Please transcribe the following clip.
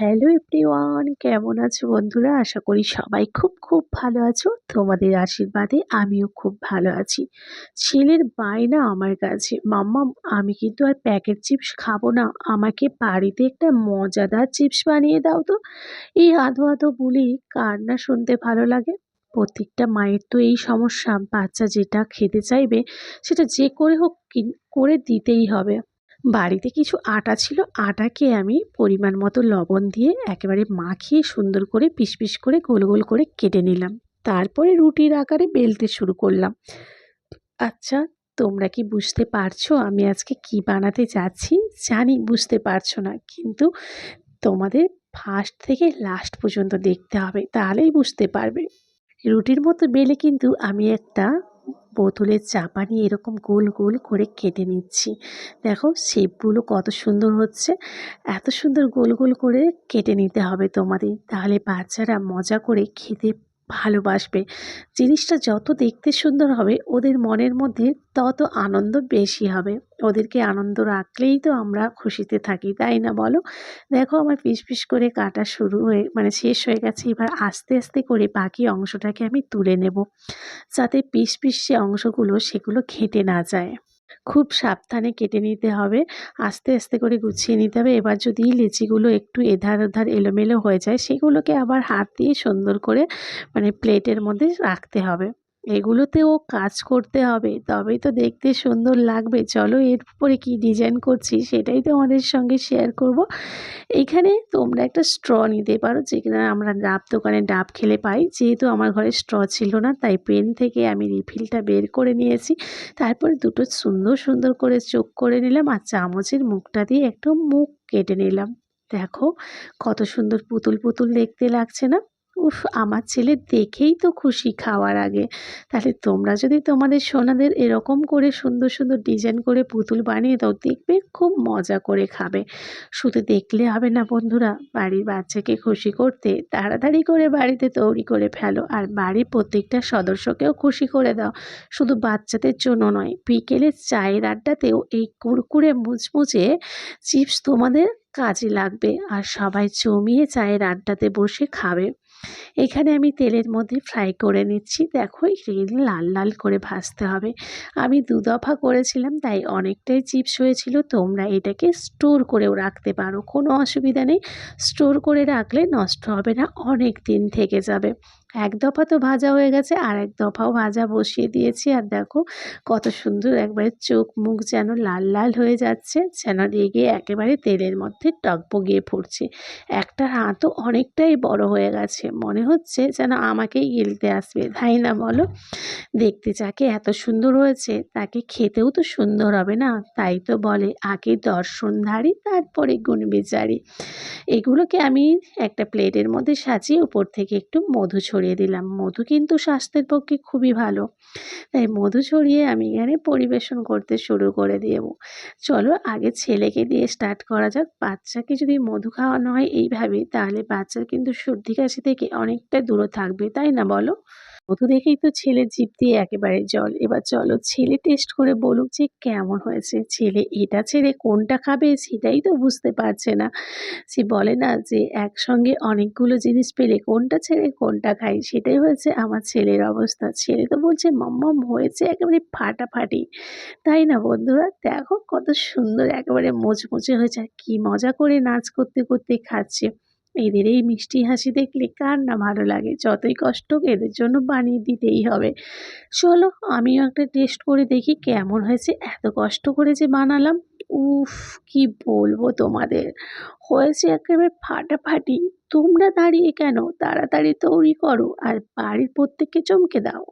Hello everyone কেমন আছো বন্ধুরা? আশা করি সবাই খুব খুব ভালো আছো। তোমাদের আশীর্বাদে আমিও খুব ভালো আছি। ছেলের বায়না আমার কাছে। মাম্মা, আমি কিন্তু আর প্যাকেট চিপস খাব না। আমাকে বাড়িতে একটা মজাদার চিপস বানিয়ে দাও তো। এই আধো আধো বলি কার না শুনতে ভালো লাগে? প্রত্যেকটা মায়ের তো এই সমস্যা। বাচ্চা যেটা খেতে চাইবে, সেটা যে করে হোক করে দিতেই হবে। বাড়িতে কিছু আটা ছিল, আটাকে আমি পরিমাণ মতো লবণ দিয়ে একেবারে মাখিয়ে সুন্দর করে পিস পিস করে গোল গোল করে কেটে নিলাম। তারপরে রুটির আকারে বেলতে শুরু করলাম। আচ্ছা তোমরা কি বুঝতে পারছ আমি আজকে কি বানাতে যাচ্ছি? জানি বুঝতে পারছ না, কিন্তু তোমাদের ফার্স্ট থেকে লাস্ট পর্যন্ত দেখতে হবে, তাহলেই বুঝতে পারবে। রুটির মতো বেলে কিন্তু আমি একটা বোতলের চাপা নিয়ে এরকম গোল গোল করে কেটে নিচ্ছি। দেখো শেপগুলো কত সুন্দর হচ্ছে। এত সুন্দর গোল গোল করে কেটে নিতে হবে তোমাদের। তাহলে বাচ্চারা মজা করে খেতে ভালোবাসবে। জিনিসটা যত দেখতে সুন্দর হবে, ওদের মনের মধ্যে তত আনন্দ বেশি হবে। ওদেরকে আনন্দ রাখলেই তো আমরা খুশিতে থাকি, তাই না বলো? দেখো আমার পিস পিস করে কাটা শুরু হয়ে মানে শেষ হয়ে গেছে। এবার আস্তে আস্তে করে বাকি অংশটাকে আমি তুলে নেব, যাতে পিস পিস যে অংশগুলো সেগুলো ঘেটে না যায়। খুব সাবধানে কেটে নিতে হবে। আস্তে আস্তে করে গুছিয়ে নিতে হবে। এবার যদি লিচিগুলো একটু এধার ওধার এলোমেলো হয়ে যায়, সেগুলোকে আবার হাত দিয়ে সুন্দর করে মানে প্লেটের মধ্যে রাখতে হবে। এগুলোতেও কাজ করতে হবে। তবেই তো দেখতে সুন্দর লাগবে। চলো এর উপরে কি ডিজাইন করছি সেটাই তো আমাদের সঙ্গে শেয়ার করব। এখানে তোমরা একটা স্ট্র নিতে পারো যেখানে আমরা ডাব দোকানে ডাব খেলে পাই। যেহেতু আমার ঘরে স্ট্র ছিল না, তাই পেন থেকে আমি রিফিলটা বের করে নিয়েছি। তারপরে দুটো সুন্দর সুন্দর করে চোখ করে নিলাম আর চামচের মুখটা দিয়ে একটু মুখ কেটে নিলাম। দেখো কত সুন্দর পুতুল পুতুল দেখতে লাগছে না? উফ, আমার ছেলে দেখেই তো খুশি খাওয়ার আগে। তাহলে তোমরা যদি তোমাদের সোনাদের এরকম করে সুন্দর সুন্দর ডিজাইন করে পুতুল বানিয়ে দাও, দেখবে খুব মজা করে খাবে। শুধু দেখলে হবে না বন্ধুরা, বাড়ির বাচ্চাকে খুশি করতে, তাড়াতাড়ি করে বাড়িতে তৈরি করে ফেলো। আর বাড়ির প্রত্যেকটা সদস্যকেও খুশি করে দাও। শুধু বাচ্চাদের জন্য নয় বিকেলের চায়ের আড্ডাতেও এই কুরকুরে মুচমুচে চিপস তোমাদের কাজে লাগবে। আর সবাই জমিয়ে চায়ের আড্ডাতে বসে খাবে। এখানে আমি তেলের মধ্যে ফ্রাই করে নিচ্ছি। দেখো, এখানে লাল লাল করে ভাজতে হবে। আমি দু দফা করেছিলাম, তাই অনেকটাই চিপস হয়েছিল। তোমরা এটাকে স্টোর করেও রাখতে পারো। কোনো অসুবিধা নেই। স্টোর করে রাখলে নষ্ট হবে না অনেক দিন থেকে যাবে। এক দফা তো ভাজা হয়ে গেছে, আর এক দফাও ভাজা বসিয়ে দিয়েছি। আর দেখো কত সুন্দর একবারে চোখ মুখ যেন লাল লাল হয়ে যাচ্ছে, যেন রেগে একেবারে তেলের মধ্যে টকবগিয়ে পড়ছে একটা হাতও অনেকটাই বড় হয়ে গেছে। মনে হচ্ছে যেন আমাকেই গিলতে আসবে, তাই না বলো? দেখতে যাকে এত সুন্দর হয়েছে, তাকে খেতেও তো সুন্দর হবে না? তাই তো বলে, আগে দর্শনধারী তারপরে গুণবিচারী এগুলোকে আমি একটা প্লেটের মধ্যে সাজিয়ে উপর থেকে একটু মধু ছড়িয়ে দিলাম। মধু কিন্তু স্বাস্থ্যের পক্ষে খুবই ভালো। তাই মধু ছড়িয়ে আমি এখানে পরিবেশন করতে শুরু করে দেব। চলো আগে ছেলেকে দিয়ে স্টার্ট করা যাক। বাচ্চাকে যদি মধু খাওয়ানো হয় এইভাবে তাহলে বাচ্চার কিন্তু সর্দি কাশি থেকে অনেকটা দূরে থাকবে, তাই না বলো? মধু দেখেই তো ছেলে জিপ দিয়ে একেবারে জল। এবার চলো ছেলে টেস্ট করে বলুক যে কেমন হয়েছে? ছেলে এটা ছেড়ে কোনটা খাবে সেটাই তো বুঝতে পারছে না। সে বলে না যে একসঙ্গে অনেকগুলো জিনিস পেলে কোনটা ছেড়ে কোনটা খাই সেটাই হয়েছে আমার ছেলের অবস্থা। ছেলে তো বলছে মাম্মাম হয়েছে একেবারে ফাটাফাটি। তাই না বন্ধুরা? দেখো কত সুন্দর একেবারে মোচমোচে হয়েছে। আর কী মজা করে নাচ করতে করতে খাচ্ছে। এদের এই মিষ্টি হাসি দেখলে কার না ভালো লাগে। যতই কষ্ট হোক এদের জন্য বানিয়ে দিতেই হবে। চলো, আমিও একটা টেস্ট করে দেখি কেমন হয়েছে। এত কষ্ট করে যে বানালাম, উফ, কি বলব তোমাদের? হয়েছে একেবারে ফাটাফাটি। তোমরা দাঁড়িয়ে কেন? তাড়াতাড়ি তৈরি করো আর বাড়ির প্রত্যেককে চমকে দাও।